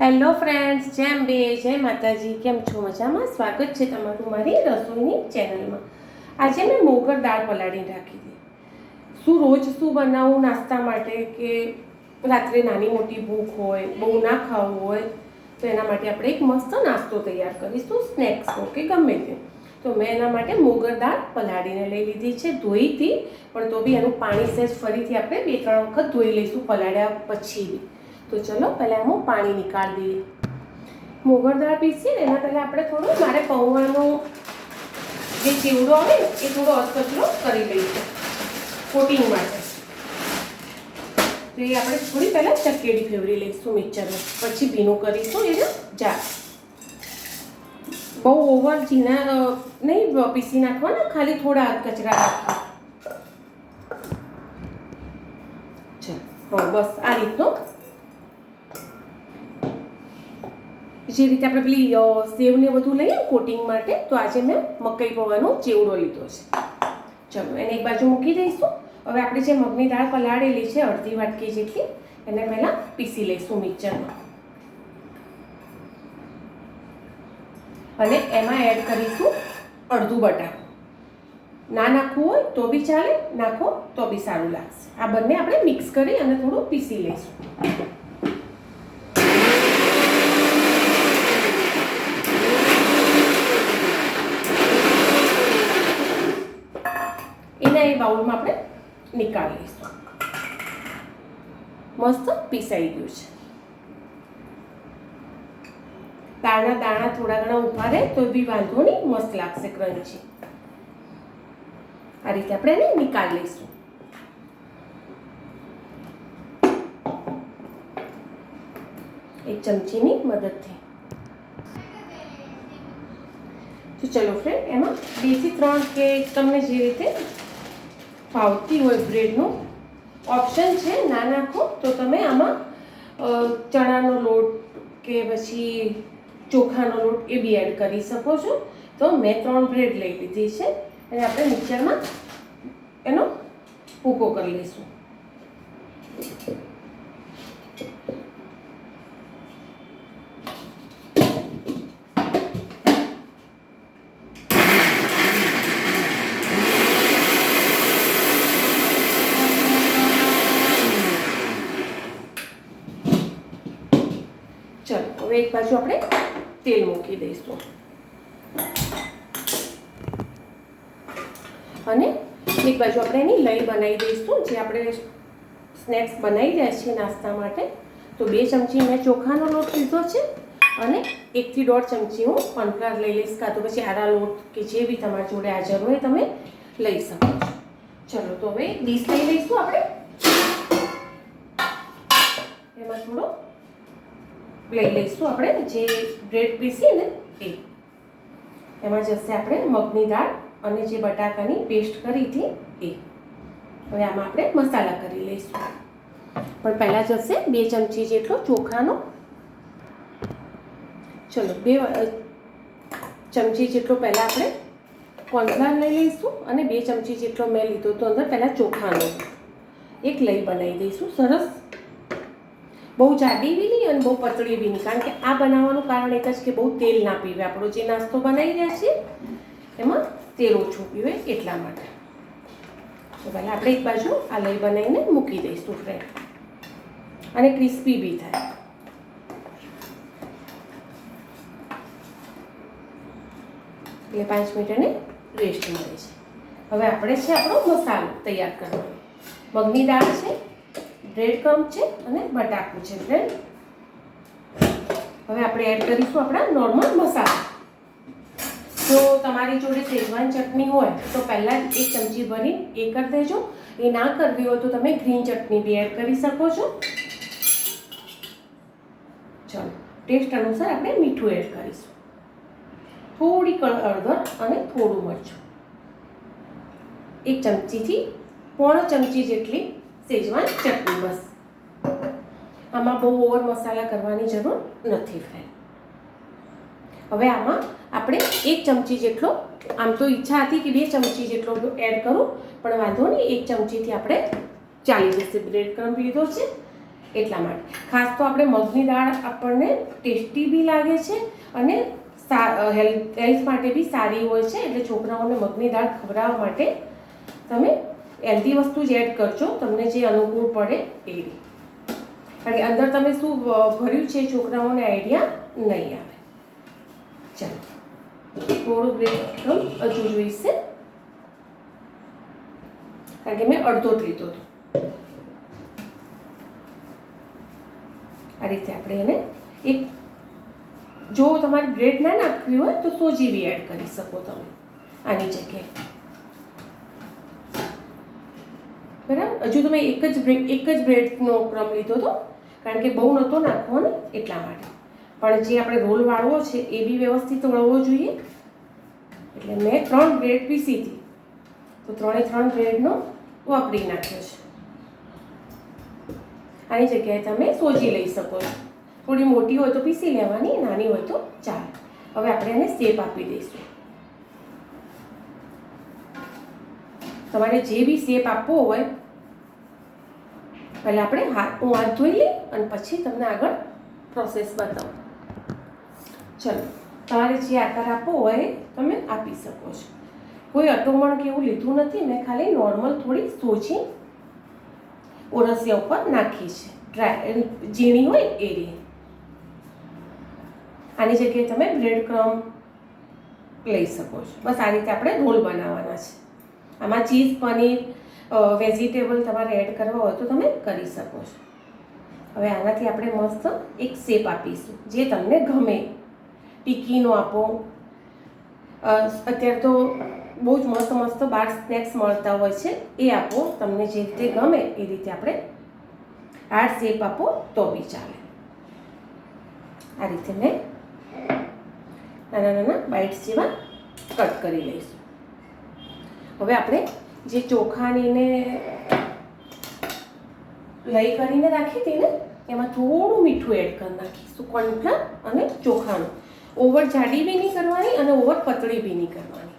Hello friends જેમ બે જય માતાજી, કેમ છો મજામાં? સ્વાગત છે તમારું મારી રસોઈની ચેનલમાં. આજે મેં મોગર દાળ પલાળી રાખી હતી શું રોજ શું બનાવું નાસ્તા માટે કે રાત્રે નાની મોટી ભૂખ હોય, બહુ ના ખાવું હોય, તો એના માટે આપણે એક મસ્ત નાસ્તો તૈયાર કરીશું, સ્નેક્સ કે ગમે તે. તો મેં એના માટે મોગર દાળ પલાળીને લઈ લીધી છે ધોઈ હતી પણ તો બી એનું પાણી સહેજ ફરીથી આપણે બે ત્રણ વખત ધોઈ લઈશું પલાળ્યા પછી બી. તો ચલો પહેલાં હું પાણી નીકાળી દઈએ. મોગર દાળ પીસીએ ને એના પહેલાં આપણે થોડું, મારે પૌવાનો જે ચીવડો આવે એ થોડો અધકચરો કરી લઈશું, કોટિંગ માટે. તો એ આપણે થોડી પહેલાં ચકેડી ફેવરી લઈશું મિક્સરમાં પછી ભીનું કરીશું એને જા બહુ ઓવર ઝીણા નહીં પીસી નાખવાના, ખાલી થોડા કચરા રાખવા હા બસ આ રીતનો જે રીતે આપણે પેલી સેવને બધું લઈએ કોટિંગ માટે, તો આજે મેં મકાઈ પૌવાનો ચેવડો લીધો છે. ચલો, એને એક બાજુ મૂકી દઈશું. હવે આપણે જે મગની દાળ પલાળેલી છે, અડધી વાટકી જેટલી, એને પહેલાં પીસી લઈશું મિક્સરમાં. અને એમાં એડ કરીશું અડધું બટાકું. ના નાખવું હોય તો બી ચાલે, નાખો તો બી સારું લાગશે. આ બંને આપણે મિક્સ કરી અને થોડું પીસી લઈશું એના એ બાઉલમાં આપણે નીકાળી લઈશું. મસ્ત પીસાઈ ગયું છે. દાળના દાણા થોડા ઘણા ઊભા રહે તો બી વાંધો નહીં, મસ્ત લાગશે ક્રંચી આ રીતે આપણે એને નીકાળી લઈશું. એક ચમચીની મદદથી. તો ચલો ફ્રેન્ડ એમાં બેથી ત્રણ કે તમને જે રીતે ફાવતી હોય બ્રેડનું ઓપ્શન છે ના નાખો તો તમે આમાં ચણાનો લોટ કે પછી ચોખાનો લોટ એ બી એડ કરી શકો છો. તો મેં ત્રણ બ્રેડ લઈ લીધી છે અને આપણે મિક્સરમાં એનો ભૂકો કરી લઈશું ચલો હવે બાજુ આપણે તેલ મૂકી દઈશું. અને એક બાજુ આપણે એની લઈ બનાવી દઈશું, જે આપણે સ્નેક્સ બનાવી રહ્યા છીએ નાસ્તા માટે. તો બે ચમચી મેં ચોખાનો લોટ લીધો છે અને એકથી દોઢ ચમચી હું કોર્નફ્લાવર લઈ લઈશ, કાં તો પછી આરા લોટ કે જે બી તમારી જોડે હાજર હોય તમે લઈ શકો છો. ચલો, તો હવે ડીશ લઈ લઈશું આપણે. એમાં થોડો લઈ લઈશું આપણે જે બ્રેડ પીસીએ ને એ. એમાં જશે આપણે મગની દાળ અને જે બટાકાની પેસ્ટ કરી હતી એ. હવે આમાં આપણે મસાલા કરી લઈશું. પણ પહેલાં જશે બે ચમચી જેટલો ચોખાનો. ચલો, બે ચમચી જેટલો પહેલાં આપણે કોર્નફ્લાવર લઈ લઈશું અને બે ચમચી જેટલો મેં લીધો તો અંદર પહેલાં ચોખાનો. એક લઈ બનાવી દઈશું, સરસ. બહુ જાડી બી નહીં અને બહુ પતળી બી નહીં. કારણ કે આ બનાવવાનું કારણ એક જ કે બહુ તેલ ના પીવે. આપણો જે નાસ્તો બનાવી રહ્યા છીએ, એમાં તેલ ઓછું પીવે એટલા માટે. તો પહેલાં આપણે એક બાજુ આ લઈ બનાવીને મૂકી દઈશું ફ્રેન્ડ અને ક્રિસ્પી બી થાય. એટલે પાંચ મિનિટ એને રેસ્ટ મળે છે. હવે આપણે છે આપણો મસાલો તૈયાર કરવાનો. મગની દાળ છે બ્રેડ છે અને બટાકું છે ફ્રેન્ડ હવે આપણે એડ કરીશું આપણા નોર્મલ મસાલા. જો તમારી જોડે શેજવાન ચટણી હોય, તો પહેલાં જ એક ચમચી ભરી એ કરી દેજો. એ ના કરવી હોય તો તમે ગ્રીન ચટણી બી એડ કરી શકો છો. ચલો ટેસ્ટ અનુસાર આપણે મીઠું એડ કરીશું. થોડી હળદર અને થોડું મરચું. એક ચમચીથી પોણો ચમચી જેટલી શેજવાન ચટણી બસ. આમાં બહુ ઓવર મસાલા કરવાની જરૂર નથી ફ્રેન્ડ હવે આમાં આપણે એક ચમચી જેટલો, આમ તો ઈચ્છા હતી કે બે ચમચી જેટલો એડ કરું, પણ વાંધો નહીં, એક ચમચીથી આપણે ચાલી જશે બ્રેડ ક્રમ્બ લીધો છે. એટલા માટે. ખાસ તો આપણે મગની દાળ આપણને ટેસ્ટી બી લાગે છે અને હેલ્થ હેલ્થ માટે બી સારી હોય છે, એટલે છોકરાઓને મગની દાળ ખવડાવવા માટે તમે હેલ્ધી વસ્તુ જ એડ કરજો, તમને જે અનુકૂળ પડે એ કારણ કે અંદર તમે શું ભર્યું છે છોકરાઓને આઈડિયા નહીં આવે. ચાલો. થોડું બ્રેડ હજુ જોઈશે. કારણ કે મેં અડધો જ લીધો હતો. આ રીતે આપણે એને એક, જો તમારે બ્રેડ ના નાખવી હોય તો સોજી બી એડ કરી શકો તમે. આની જગ્યાએ. બરાબર તો મેં એક જ બ્રેડ એક જ બ્રેડનો ક્રમ લીધો હતો, કારણ કે બહુ નહોતો નાખવો ને એટલા માટે. પણ જે આપણે રોલ વાળવો છે એ બી વ્યવસ્થિત વળવો જોઈએ. એટલે મેં ત્રણ બ્રેડ પીસી હતી. તો ત્રણે ત્રણ બ્રેડનો વાપરી નાખ્યો છે. આની જગ્યાએ તમે સોજી લઈ શકો છો. થોડી મોટી હોય તો પીસી લેવાની, નાની હોય તો ચાલે હવે આપણે એને શેપ આપી દઈશું. તમારે જે બી શેપ આપવો હોય પહેલાં આપણે હાથ હું હાથ ધોઈ લઈ અને પછી તમને આગળ પ્રોસેસ બતાવું. ચલો, તમારે જે આકાર આપવો હોય તમે આપી શકો છો. કોઈ અટોમણ કે એવું લીધું નથી, મેં ખાલી નોર્મલ થોડી સોજી ઓરસિયા ઉપર નાખી છે. ડ્રાય ઝીણી હોય એ રીતે. આની જગ્યાએ તમે બ્રેડ ક્રમ લઈ શકો છો. બસ આ રીતે આપણે રોલ બનાવવાના છે. આમાં ચીઝ પનીર વેજીટેબલ તમારે એડ કરવા હોય તો તમે કરી શકો છો. હવે આનાથી આપણે મસ્ત એક શેપ આપીશું, જે તમને ગમે. ટીકીનો આપો. અત્યારે તો બહુ જ મસ્ત મસ્ત બાર સ્નેક્સ મળતા હોય છે, એ આપો. તમને જે રીતે ગમે એ રીતે આપણે આ શેપ આપો તો બી ચાલે. આ રીતે મેં નાના નાના બાઇટ્સ જેવા કટ કરી લઈશું. હવે આપણે જે ચોખાનીને લઈ કરીને રાખી હતી ને, એમાં થોડું મીઠું એડ કરી નાખીશું. કંઠા અને ચોખાનું. ઓવર જાડી બી નહીં કરવાની અને ઓવર પતળી બી નહીં કરવાની.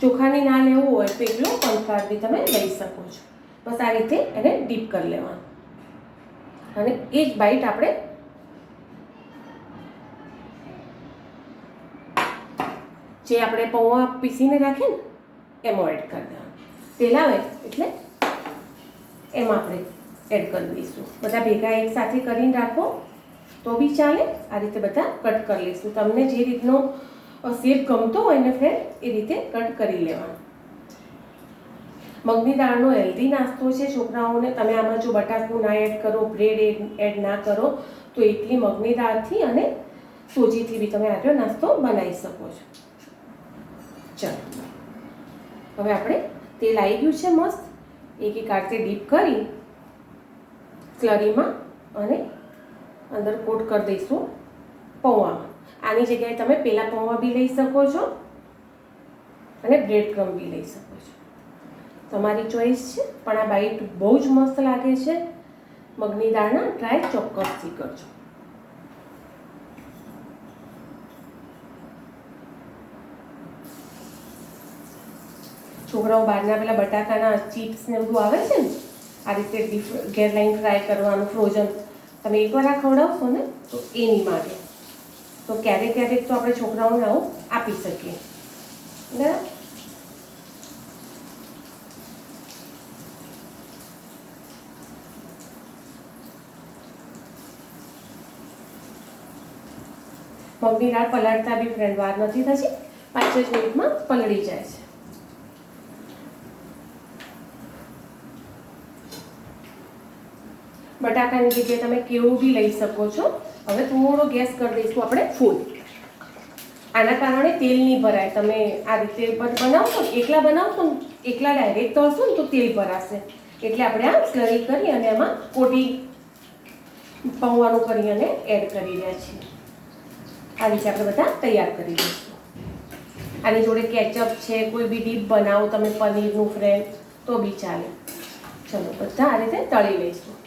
ચોખાની ના લેવું હોય તો એટલો કોર્નફ્લાવર બી તમે લઈ શકો છો. બસ આ રીતે એને ડીપ કરી લેવાનું. અને એ જ બાઈટ આપણે જે આપણે પૌવા પીસીને રાખીએ ને, એમાં એડ કરી દેવાનું. તેલ આવે એટલે એમાં આપણે એડ કરી દઈશું. બધા ભેગા એક સાથે કરીને રાખો, તો બી ચાલે. આ રીતે બધા કટ કરી લઈશું. તમને જે રીતનો શેપ ગમતો હોય ને ફ્રેન્ડ એ રીતે કટ કરી લેવાનો. મગની દાળનો હેલ્ધી નાસ્તો છે, છોકરાઓને તમે આમાં જો બટાકું ના એડ કરો બ્રેડ એડ ના કરો, તો એટલી મગની દાળથી અને સોજીથી બી તમે આટલો નાસ્તો બનાવી શકો છો. ચલો. હવે આપણે તેલ આવી ગયું છે મસ્ત. એક એક આરતે ડીપ કરી સ્લરીમાં અને અંદર કોટ કરી દઈશું પૌવામાં આની જગ્યાએ તમે પેલા પૌવા બી લઈ શકો છો અને બ્રેડ ક્રમ બી લઈ શકો છો. તમારી ચોઈસ છે, પણ આ બાઈટ બહુ જ મસ્ત લાગે છે. મગની દાળના ટ્રાય ચોક્કસથી કરજો. છોકરાઓ બહારના પેલા બટાકાના ચિપ્સ ને બધું આવે છે ને, આ રીતે ડીફ ગેરલાઈન ફ્રાય કરવાનું ફ્રોઝન તમે એકવાર આ ખવડાવશો ને, તો એ નહીં માગે તો ક્યારેક ક્યારેક તો આપણે છોકરાઓને આવું આપી શકીએ. બરાબર? મગની દાળ પલાળતા બી ફ્રેન્ડ વાર નથી થતી પાંચ જ મિનિટમાં પલળી જાય છે. બટાકાની જગ્યાએ તમે કેવું બી લઈ શકો છો. હવે થોડો ગેસ કરી દઈશું આપણે ફૂલ. આના કારણે તેલ નહીં ભરાય. તમે આ રીતે બનાવશો એકલા બનાવશો ને, એકલા ડાયરેક્ટ તળશો ને તો તેલ ભરાશે. એટલે આપણે આ સ્લરી કરી અને એમાં કોટી પૌવાનું કરી અને એડ કરી રહ્યા છીએ. આ રીતે આપણે બધા તૈયાર કરી દઈશું આની જોડે કેચઅપ છે, કોઈ બી ડીપ બનાવો તમે પનીરનું ફ્રેન્ડ તો બી ચાલે. ચલો, બધા આ રીતે તળી લઈશું.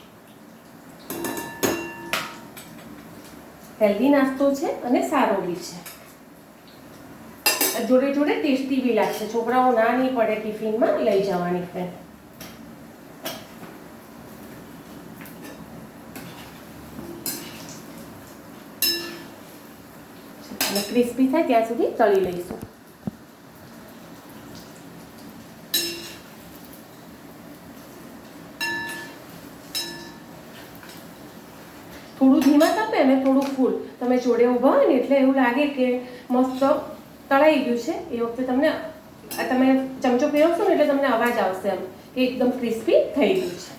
હેલ્ધી નાસ્તો છે અને સારો બી છે. જોડે જોડે ટેસ્ટી બી લાગશે. છોકરાઓ ના નહીં પડે ટિફિનમાં લઈ જવાની પેન ક્રિસ્પી થાય ત્યાં સુધી તળી લઈશું. અને થોડું ફૂલ. તમે જોડે ઊભા હોય ને એટલે એવું લાગે કે મસ્ત તળાઈ ગયું છે. એ વખતે તમને તમે ચમચો ફેરવશો ને એટલે તમને અવાજ આવશે એમ કે એકદમ ક્રિસ્પી થઈ ગયું છે.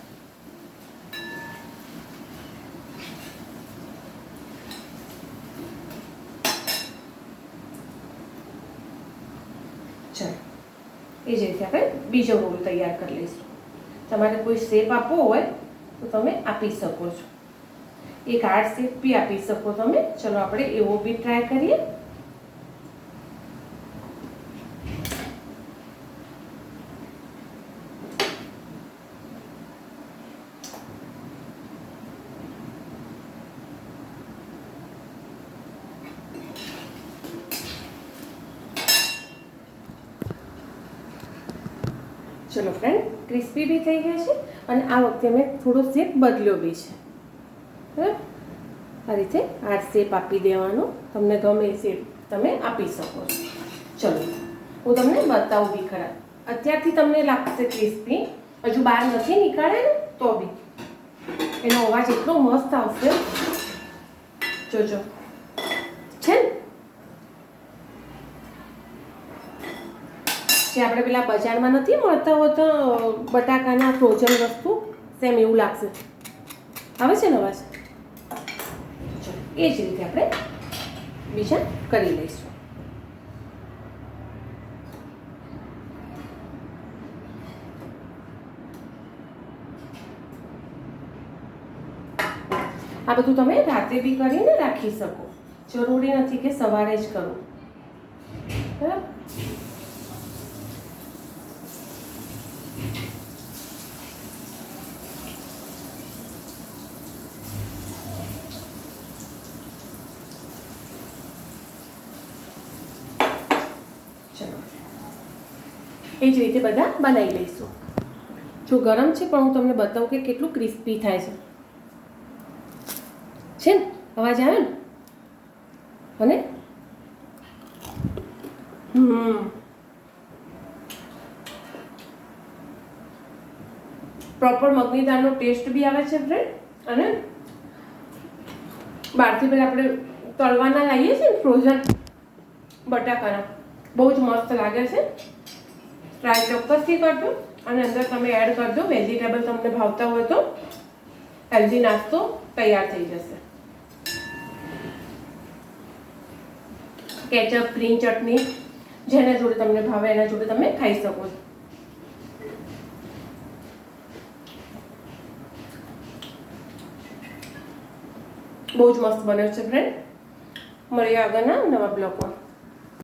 એ જ રીતે આપણે બીજો રોલ તૈયાર કરી લઈશું. તમારે કોઈ શેપ આપવો હોય તો તમે આપી શકો છો. એક હાર્ટ શેપ બી આપી શકો તમે. ચલો આપણે એવો બી ટ્રાય કરીએ. ચલો ફ્રેન્ડ ક્રિસ્પી બી થઈ ગયા છે. અને આ વખતે મેં થોડો શેપ બદલ્યો બી છે. આ રીતે આ શેપ આપી દેવાનો. તમને ગમે શેપ તમે આપી શકો છો. ચલો, હું તમને બતાવું બી ખરા. અત્યારથી તમને લાગશે ક્રિસ્પી. હજુ બહાર નથી નીકળે ને તો બી. એનો અવાજ એટલો મસ્ત આવશે. જોજો છે ને? જે આપણે પેલા બજારમાં નથી મળતા હોતા બટાકાના ફ્રોઝન વસ્તુ, સેમ એવું લાગશે. આવે છે ને અવાજ? એ જ રીતે આપણે બીજા કરી લઈશું. આ બધું તમે રાતે બી કરીને રાખી શકો. જરૂરી નથી કે સવારે જ કરો. બરાબર? એ જ રીતે બધા બનાવી લઈશું. જો ગરમ છે, પણ હું તમને બતાવું કે કેટલું ક્રિસ્પી થાય છે. છે ને? અવાજ આવે ને? અને? પ્રોપર મગની દાળનો ટેસ્ટ બી આવે છે ફ્રેન્ડ અને? બહારથી પહેલાં આપણે તળવાના લાવીએ છીએ ને ફ્રોઝન બટાકાના. બહુ જ મસ્ત લાગે છે. ટ્રાય ચોક્કસથી કરજો અને અંદર તમે એડ કરજો વેજીટેબલ તમને ભાવતા હોય તો હેલ્ધી નાસ્તો તૈયાર થઈ જશે. કેચઅપ ગ્રીન ચટણી જેના જોડે તમને ભાવે એના જોડે તમે ખાઈ શકો છો. બહુ જ મસ્ત બન્યો છે ફ્રેન્ડ મળીએ આગળના નવા બ્લોગમાં.